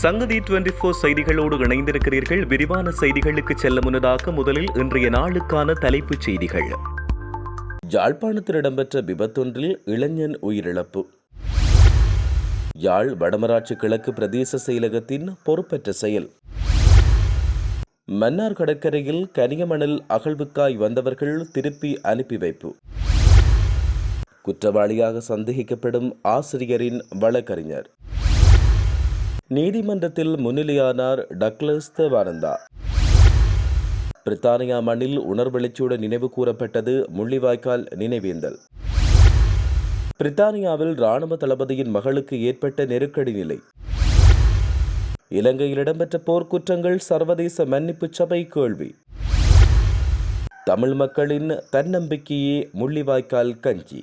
சங்கதி twenty four செய்திகளோடு இணைந்திருக்கிறீர்கள். விரிவான செய்திகளுக்கு செல்ல முன்னதாக முதலில் இன்றைய நாளுக்கான தலைப்புச் செய்திகள். யாழ்ப்பாணத்தில் இடம்பெற்ற விபத்தொன்றில் இளைஞன் உயிரிழப்பு. யாழ் வடமராட்சி கிழக்கு பிரதேச செயலகத்தின் பொறுப்பற்ற செயல். மன்னார் கடற்கரையில் கனியமணல் அகழ்வுக்காய் வந்தவர்கள் திருப்பி அனுப்பி வைப்பு. குற்றவாளியாக சந்தேகிக்கப்படும் ஆசிரியரின் வழக்கறிஞர். நீதிமன்றத்தில் முன்னிலையானார் டக்ளஸ் தேவானந்தா. பிரித்தானியா மண்ணில் உணர்வெளிச்சியுடன் நினைவு கூறப்பட்டது முள்ளிவாய்க்கால் நினைவேந்தல். பிரித்தானியாவில் ராணுவ தளபதியின் மகளுக்கு ஏற்பட்ட நெருக்கடி நிலை. இலங்கையில் இடம்பெற்ற போர்க்குற்றங்கள் சர்வதேச மன்னிப்பு சபை கேள்வி. தமிழ் மக்களின் தன்னம்பிக்கையே முள்ளிவாய்க்கால் கஞ்சி.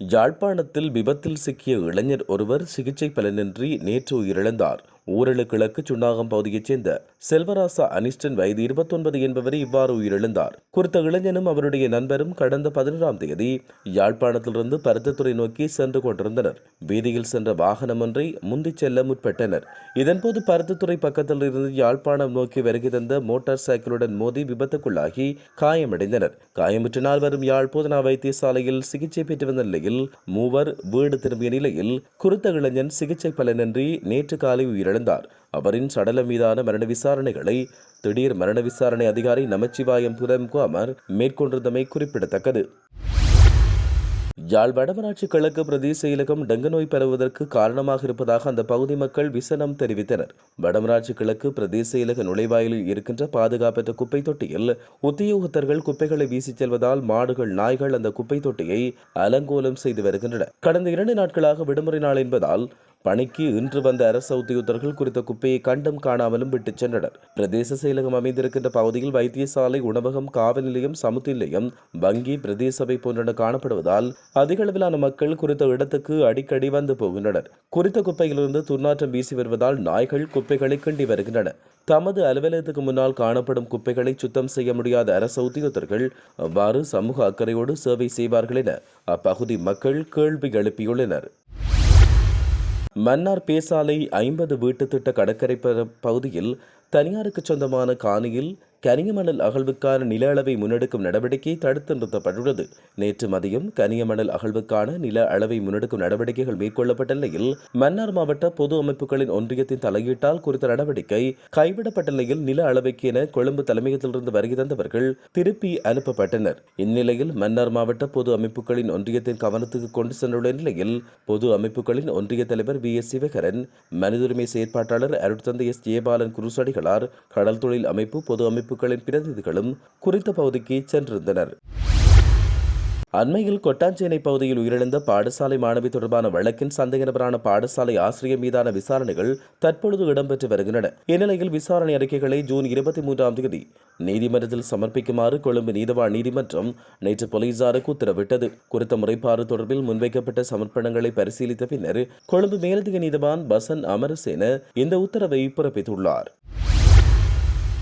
யாழ்ப்பாணத்தில் விபத்தில் சிக்கிய இளைஞர் ஒருவர் சிகிச்சை பலனின்றி நேற்று உயிரிழந்தார். ஊரலு கிழக்கு சுண்ணாகம் பகுதியைச் சேர்ந்த செல்வராசா அனிஸ்டன் வயது இருபத்தொன்பது என்பவர் இவ்வாறு உயிரிழந்தார். குறித்த இளைஞனும் அவருடைய நண்பரும் கடந்த பதினொன்றாம் தேதி யாழ்ப்பாணத்திலிருந்து பருத்தத்துறை நோக்கி சென்று கொண்டிருந்தனர். வீதியில் சென்ற வாகனம் ஒன்றை முந்திச் செல்ல முற்பட்டனர். இதன்போது பருத்தத்துறை பக்கத்தில் இருந்து யாழ்ப்பாணம் நோக்கி வருகை தந்த மோட்டார் சைக்கிளுடன் மோதி விபத்துக்குள்ளாகி காயமடைந்தனர். காயமுற்ற நால்வரும் யாழ் போதனா வைத்தியசாலையில் சிகிச்சை பெற்று வந்த நிலையில் மூவர் வீடு திரும்பிய நிலையில் குறித்த இளைஞன் சிகிச்சை பலனின்றி நேற்று காலை உயிரிழந்தார். அவரின் சடலம் மீதான மரண விசாரணைகளை திடீர் மரண விசாரணை அதிகாரி நமச்சிவாயம் புதம்குமார் மேற்கொண்டிருந்தமை குறிப்பிடத்தக்கது. யாழ் வடமராட்சி கிழக்கு பிரதேச செயலகம் டெங்கு நோய் பரவுவதற்கு காரணமாக இருப்பதாக அந்த பகுதி மக்கள் விசனம் தெரிவித்தனர். வடமராட்சி கிழக்கு பிரதேச செயலக நுழைவாயிலில் இருக்கின்ற பாதுகாப்பற்ற குப்பை தொட்டியில் உத்தியோகத்தர்கள் குப்பைகளை வீசிச் செல்வதால் மாடுகள் நாய்கள் அந்த குப்பை தொட்டியை அலங்கோலம் செய்து வருகின்றன. கடந்த இரண்டு நாட்களாக விடுமுறை நாள் என்பதால் பணிக்கு இன்று வந்த அரச உத்தியோகத்தர்கள் குறித்த குப்பையை கண்டும் காணாமலும் விட்டுச் சென்றனர். பிரதேச செயலகம் அமைந்திருக்கின்ற பகுதியில் வைத்தியசாலை உணவகம் காவல் நிலையம் சமுத்தி நிலையம் வங்கி பிரதேச சபை போன்றன காணப்படுவதால் அதிக அளவிலான மக்கள் குறித்த இடத்துக்கு அடிக்கடி வந்து போகின்றனர். குறித்த குப்பையிலிருந்து துர்நாற்றம் வீசி வருவதால் நாய்கள் குப்பைகளை கிண்டி வருகின்றன. தமது அலுவலகத்துக்கு முன்னால் காணப்படும் குப்பைகளை சுத்தம் செய்ய முடியாத அரச உத்தியோகத்தர்கள் அவ்வாறு சமூக அக்கறையோடு சேவை செய்வார்கள் என அப்பகுதி மக்கள் கேள்வி எழுப்பியுள்ளனர். மன்னார் பேசாலை ஐம்பது வீட்டு திட்ட கடற்கரை பகுதியில் தனியாருக்கு சொந்தமான காணியில் கனியமணல் அகழ்வுக்கான நில அளவை முன்னெடுக்கும் நடவடிக்கை தடுத்து நிறுத்தப்பட்டுள்ளது. நேற்று மதியம் கனியமணல் அகழ்வுக்கான நில அளவை முன்னெடுக்கும் நடவடிக்கைகள் மேற்கொள்ளப்பட்ட நிலையில் மன்னார் மாவட்ட பொது அமைப்புகளின் ஒன்றியத்தின் தலையீட்டால் குறித்த நடவடிக்கை கைவிடப்பட்ட நிலையில் நில அளவைக்கு என கொழும்பு தலைமையகத்திலிருந்து வருகை தந்தவர்கள் திருப்பி அனுப்பப்பட்டனர். இந்நிலையில் மன்னார் மாவட்ட பொது அமைப்புகளின் ஒன்றியத்தின் கவனத்துக்கு கொண்டு சென்றுள்ள நிலையில் பொது அமைப்புகளின் ஒன்றிய தலைவர் வி. எஸ். சிவகரன் மனிதுரிமை செயற்பாட்டாளர் அருட்தந்தை எஸ். ஜெயபாலன் குருசடிகளார் கடல் தொழில் அமைப்பு பொது அமைப்பு அமைப்புகளின் பிரதிநிதிகளும் குறித்த பகுதிக்கு சென்றிருந்தனர். அண்மையில் கொட்டாஞ்சேனை பகுதியில் உயிரிழந்த பாடசாலை மாணவி தொடர்பான வழக்கின் சந்தேக நபரான பாடசாலை ஆசிரியர் மீதான விசாரணைகள் தற்பொழுது இடம்பெற்று வருகின்றன. இந்நிலையில் விசாரணை அறிக்கைகளை ஜூன் இருபத்தி மூன்றாம் தேதி நீதிமன்றத்தில் சமர்ப்பிக்குமாறு கொழும்பு நீதவான் நீதிமன்றம் நேற்று போலீசாருக்கு உத்தரவிட்டது. குறித்த முறைப்பாடு தொடர்பில் முன்வைக்கப்பட்ட சமர்ப்பணங்களை பரிசீலித்த பின்னர் கொழும்பு மேலதிக நீதவான் பசன் அமரசேன இந்த உத்தரவை பிறப்பித்துள்ளார்.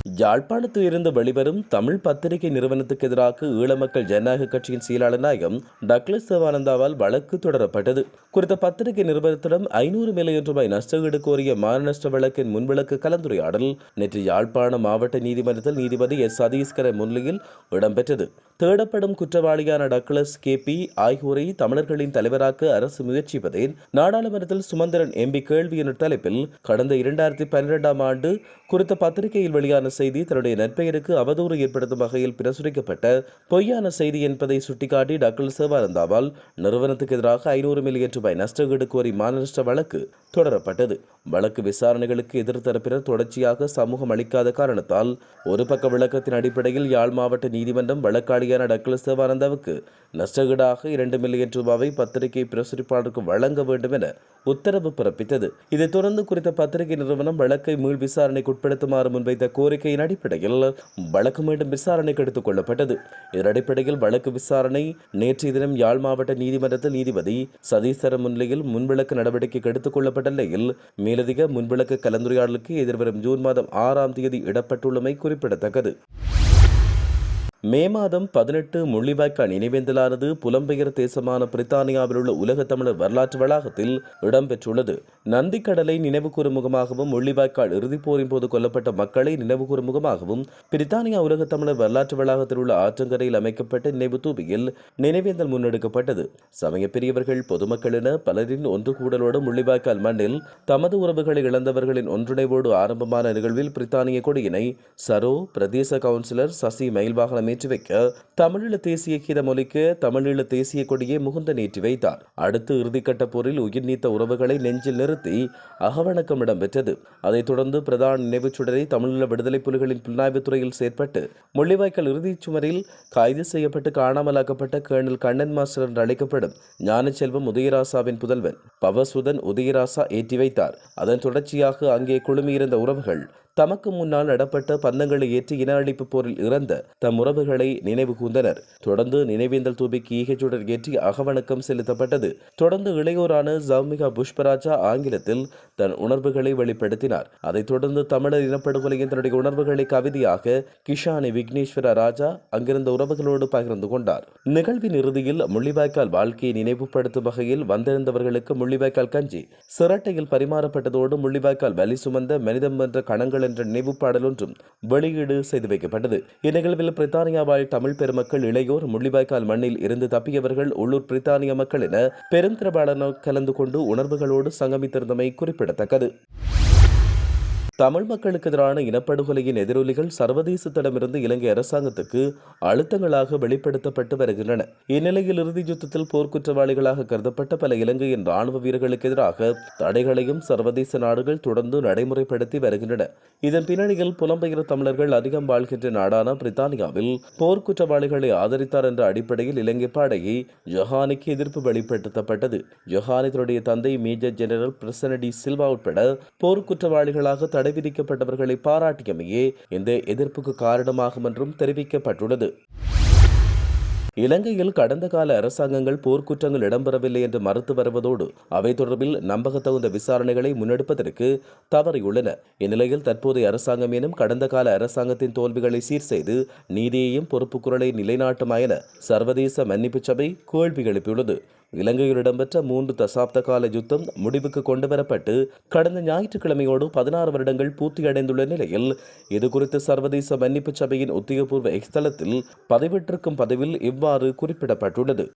யாழ்ப்பாணத்தில் இருந்து வெளிவரும் தமிழ் பத்திரிகை நிறுவனத்துக்கு எதிராக ஈழமக்கள் ஜனநாயக கட்சியின் செயலாளர் நாயகம் டக்ளஸ் சிவானந்தாவால் வழக்கு தொடரப்பட்டது. குறித்த பத்திரிகை நிறுவனத்திடம் ஐநூறு மில்லியன் ரூபாய் நஷ்டஈடு கோரிய மானநஷ்ட வழக்கின் முன்விளக்கு கலந்துரையாடல். நேற்று யாழ்ப்பாணம் மாவட்ட நீதிமன்றத்தில் நீதிபதி எஸ். சதீஸ்கர முன்னிலையில் இடம்பெற்றது. தேடப்படும் குற்றவாளியான டக்ளஸ் கே. பி. ஆகியோரை தமிழர்களின் தலைவராக்க அரசு முயற்சிப்பதேன் நாடாளுமன்றத்தில் சுமந்திரன் எம்பி கேள்வி என்ற தலைப்பில் கடந்த இரண்டாயிரத்தி பன்னிரெண்டாம் ஆண்டு குறித்த பத்திரிகையில் வெளியான செய்தி தன்னுடைய நற்பெயருக்கு அவதூறு ஏற்படுத்தும் வகையில் பிரசுரிக்கப்பட்ட பொய்யான செய்தி என்பதை சுட்டிக்காட்டி டாக்டர் சிவானந்தாவால் நிறுவனத்துக்கு எதிராக ஐநூறு மில்லியன் ரூபாய் நஷ்டஈடு கோரி மாநஷ்ட வழக்கு தொடரப்பட்டது. வழக்கு விசாரணைகளுக்கு எதிர்த்தரப்பினர் தொடர்ச்சியாக சமூகம் அளிக்காத காரணத்தால் ஒரு பக்க விளக்கத்தின் அடிப்படையில் யாழ் மாவட்ட நீதிமன்றம் வழக்காளியான டாக்டர் சிவானந்தாவுக்கு நஷ்டஈடாக இரண்டு மில்லியன் ரூபாவை பத்திரிகை பிரசுரிப்பாளருக்கு வழங்க வேண்டும் என உத்தரவு பிறப்பித்தது. இதைத் தொடர்ந்து குறித்த பத்திரிகை நிறுவனம் வழக்கை மீள் விசாரணைக்கு உட்படுத்துமாறு முன்வைத்த கோரிக்கையின் அடிப்படையில் வழக்கு மீண்டும் விசாரணைக்கு எடுத்துக் கொள்ளப்பட்டது. இதன் அடிப்படையில் வழக்கு விசாரணை நேற்றைய தினம் யாழ் மாவட்ட நீதிமன்றத்தில் நீதிபதி சதீஸ்வர முன்னிலையில் முன்விளக்கு நடவடிக்கைக்கு எடுத்துக் கொள்ளப்பட்ட நிலையில் மேலதிக முன்விளக்கு கலந்துரையாடலுக்கு எதிர்வரும் ஜூன் மாதம் ஆறாம் தேதி இடப்பட்டுள்ளமை குறிப்பிடத்தக்கது. மே மாதம் பதினெட்டு முள்ளிவாய்க்கால் நினைவேந்தலானது புலம்பெயர் தேசமான பிரித்தானியாவில் உள்ள உலக தமிழர் வரலாற்று வளாகத்தில் இடம்பெற்றுள்ளது. நந்திக்கடலை நினைவுகூரும் முகமாகவும் முள்ளிவாய்க்கால் இறுதிப் போரின் போது கொல்லப்பட்ட மக்களை நினைவுகூரும் முகமாகவும் பிரித்தானியா உலக தமிழர் வரலாற்று வளாகத்தில் உள்ள ஆற்றங்கரையில் அமைக்கப்பட்ட நினைவு தூபியில் நினைவேந்தல் முன்னெடுக்கப்பட்டது. சமய பெரியவர்கள் பொதுமக்கள் என பலரின் ஒன்று கூடலோடு முள்ளிவாய்க்கால் மண்ணில் தமது உறவுகளை இழந்தவர்களின் ஒன்றிணைவோடு ஆரம்பமான நிகழ்வில் பிரித்தானிய கொடியினை சரோ பிரதேச கவுன்சிலர் சசி மயில்வாகனமே ஏற்றி வைக்க தமிழீழ தேசிய கீதம் ஒலிக்க தமிழீழ தேசிய கொடியை முகுந்த நேற்றி வைத்தார். அடுத்து இறுதிக்கட்ட போரில் உயிர் நீத்த உறவுகளை நெஞ்சில் நிறுத்தி அகவணக்கம் இடம்பெற்றது. அதைத் தொடர்ந்து பிரதான நினைவுச் சுடரை தமிழீழ விடுதலை புலிகளின் புலனாய்வுத் துறையில் செயற்பட்டு முள்ளிவாய்க்கால் இறுதிச் சுமரில் கைது செய்யப்பட்டு காணாமலாக்கப்பட்ட கேர்னல் கண்ணன் மாஸ்டர் என்று அழைக்கப்படும் ஞானச்செல்வம் உதயராசாவின் புதல்வன் பவசுதன் உதயராசா ஏற்றி வைத்தார். அதன் தொடர்ச்சியாக அங்கே குழுமியிருந்த உறவுகள் தமக்கு முன்னால் நடப்பட்ட பந்தங்களை ஏற்றி இன அழிப்பு போரில் இறந்த தம் உறவுகளை நினைவு கூர்ந்தனர். தொடர்ந்து நினைவேந்தல் தூபிக்கு ஈகைச்சுடர் ஏற்றி அகவணக்கம் செலுத்தப்பட்டது. தொடர்ந்து இளையோரான ஜவுமிகா புஷ்பராஜா ஆங்கிலத்தில் தன் உணர்வுகளை வெளிப்படுத்தினார். அதைத் தொடர்ந்து தமிழர் இனப்படுகொலையின் தன்னுடைய உணர்வுகளை கவிதையாக கிஷானி விக்னேஸ்வர ராஜா அங்கிருந்த உறவுகளோடு பகிர்ந்து கொண்டார். நிகழ்வின் இறுதியில் முள்ளிவாய்க்கால் வாழ்க்கையை நினைவுபடுத்தும் வகையில் வந்திருந்தவர்களுக்கு முள்ளிவாய்க்கால் கஞ்சி. சிரட்டையில் பரிமாறப்பட்டதோடு முள்ளிவாய்க்கால் வலி சுமந்த மனிதம் என்ற கணங்கள் என்ற நினைவு பாடல் ஒன்றும் வெளியீடு செய்து வைக்கப்பட்டது. இந்நிகழ்வில் பிரித்தானியாவால் தமிழ் பெருமக்கள் இளையோர் முள்ளிவாய்க்கால் மண்ணில் இருந்து தப்பியவர்கள் உள்ளூர் பிரித்தானிய மக்கள் என பெருந்திரபாடனர் கலந்து கொண்டு உணர்வுகளோடு சங்கமித்திருந்தமை குறிப்பிடத்தக்கது. தமிழ் மக்களுக்கு எதிரான இனப்படுகொலையின் எதிரொலிகள் சர்வதேசத்திடமிருந்து இலங்கை அரசாங்கத்துக்கு அழுத்தங்களாக வெளிப்படுத்தப்பட்டு வருகின்றன. இந்நிலையில் இறுதி யுத்தத்தில் போர்க்குற்றவாளிகளாக கருதப்பட்ட பல இலங்கையின் ராணுவ வீரர்களுக்கு எதிராக தடைகளையும் சர்வதேச நாடுகள் தொடர்ந்து நடைமுறைப்படுத்தி வருகின்றன. இதன் பின்னணியில் புலம்பெயர் தமிழர்கள் அதிகம் வாழ்கின்ற நாடான பிரித்தானியாவில் போர்க்குற்றவாளிகளை ஆதரித்தார் என்ற அடிப்படையில் இலங்கை பாடையை ஜொஹானிக்கு எதிர்ப்பு வெளிப்படுத்தப்பட்டது. ஜொஹானி தன்னுடைய தந்தை மேஜர் ஜெனரல் பிரசனடி சில்வா உட்பட போர்க்குற்றவாளிகளாக தடை தடை விதிக்கப்பட்டவர்களை பாராட்டியமையே இந்த எதிர்ப்புக்கு காரணமாகும் என்றும் தெரிவிக்கப்பட்டுள்ளது. இலங்கையில் கடந்த கால அரசாங்கங்கள் போர்க்குற்றங்கள் இடம்பெறவில்லை என்று மறுத்து வருவதோடு அவை தொடர்பில் நம்பகத்தகுந்த விசாரணைகளை முன்னெடுப்பதற்கு தவறியுள்ளன. இந்நிலையில் தற்போதைய அரசாங்கம் எனும் கடந்த கால அரசாங்கத்தின் தோல்விகளை சீர் செய்து நீதியையும் பொறுப்புக்குரலை நிலைநாட்டுமா என சர்வதேச மன்னிப்பு சபை கேள்வி எழுப்பியுள்ளது. இலங்கையில் இடம்பெற்ற மூன்று தசாப்த கால யுத்தம் முடிவுக்கு கொண்டுவரப்பட்டு கடந்த ஞாயிற்றுக்கிழமையோடு பதினாறு வருடங்கள் பூர்த்தியடைந்துள்ள நிலையில் இதுகுறித்து சர்வதேச மன்னிப்பு சபையின் உத்தியோகபூர்வ எக்ஸ்தலத்தில் பதிவிட்டிருக்கும் பதிவில் இவ்வாறு குறிப்பிடப்பட்டுள்ளது.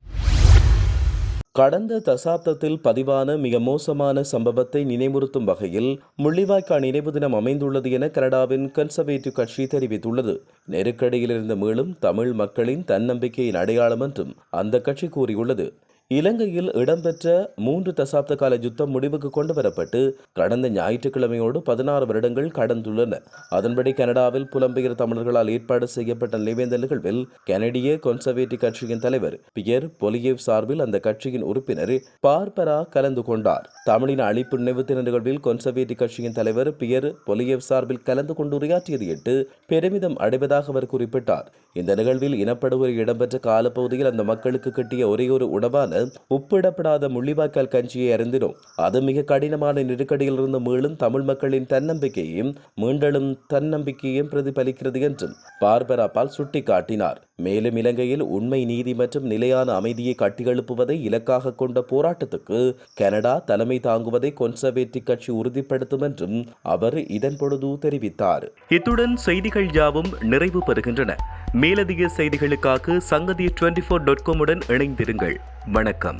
கடந்த தசாப்தத்தில் பதிவான மிக மோசமான சம்பவத்தை நினைவுறுத்தும் வகையில் முள்ளிவாய்க்கால் நினைவு தினம் அமைந்துள்ளது என கனடாவின் கன்சர்வேட்டிவ் கட்சி தெரிவித்துள்ளது. நெருக்கடியிலிருந்து மீளும் தமிழ் மக்களின் தன்னம்பிக்கையின் அடையாளம் என்றும் அந்த கட்சி கூறியுள்ளது. இலங்கையில் இடம்பெற்ற மூன்று தசாப்த கால யுத்தம் முடிவுக்கு கொண்டு வரப்பட்டு கடந்த ஞாயிற்றுக்கிழமையோடு பதினாறு வருடங்கள் கடந்துள்ளன. அதன்படி கனடாவில் புலம்பெயர் தமிழர்களால் ஏற்பாடு செய்யப்பட்ட நிவேந்த நிகழ்வில் கனடிய கொன்சர்வேட்டிவ் கட்சியின் தலைவர் பியர் பொலியேவ் சார்பில் அந்த கட்சியின் உறுப்பினர் பார்பரா கலந்து கொண்டார். தமிழின் அழிப்பு நினைவு தின நிகழ்வில் கொன்சர்வேட்டிவ் கட்சியின் தலைவர் பியர் பொலியேவ் சார்பில் கலந்து கொண்டு உரையாற்றியது எட்டு பெருமிதம் அடைவதாக அவர் குறிப்பிட்டார். இந்த நிகழ்வில் இனப்படுகொலை இடம்பெற்ற காலப்பகுதியில் அந்த மக்களுக்கு கிட்டிய ஒரே ஒரு உணவான ஒப்பிடப்படாத முள்ளிவாய்க்கால் கஞ்சியை அறிந்தினோம் அது மிக கடினமான நெருக்கடியிலிருந்து மீளும் தமிழ் மக்களின் தன்னம்பிக்கையையும் மீண்டலும் தன்னம்பிக்கையையும் பிரதிபலிக்கிறது என்றும் பார்பரா பால் சுட்டிக்காட்டினார். மேலும் இலங்கையில் உண்மை நீதி மற்றும் நிலையான அமைதியை கட்டியெழுப்புவதை இலக்காக கொண்ட போராட்டத்துக்கு கனடா தலைமை தாங்குவதை கொன்சர்வேட்டிவ் கட்சி உறுதிப்படுத்தும் என்றும் அவர் இதன் பொழுது தெரிவித்தார். இத்துடன் செய்திகள் யாவும் நிறைவு பெறுகின்றன. மேலதிக செய்திகளுக்காக சங்கதி டுவெண்டி ஃபோர் டாட் காமுடன் இணைந்திருங்கள். வணக்கம்.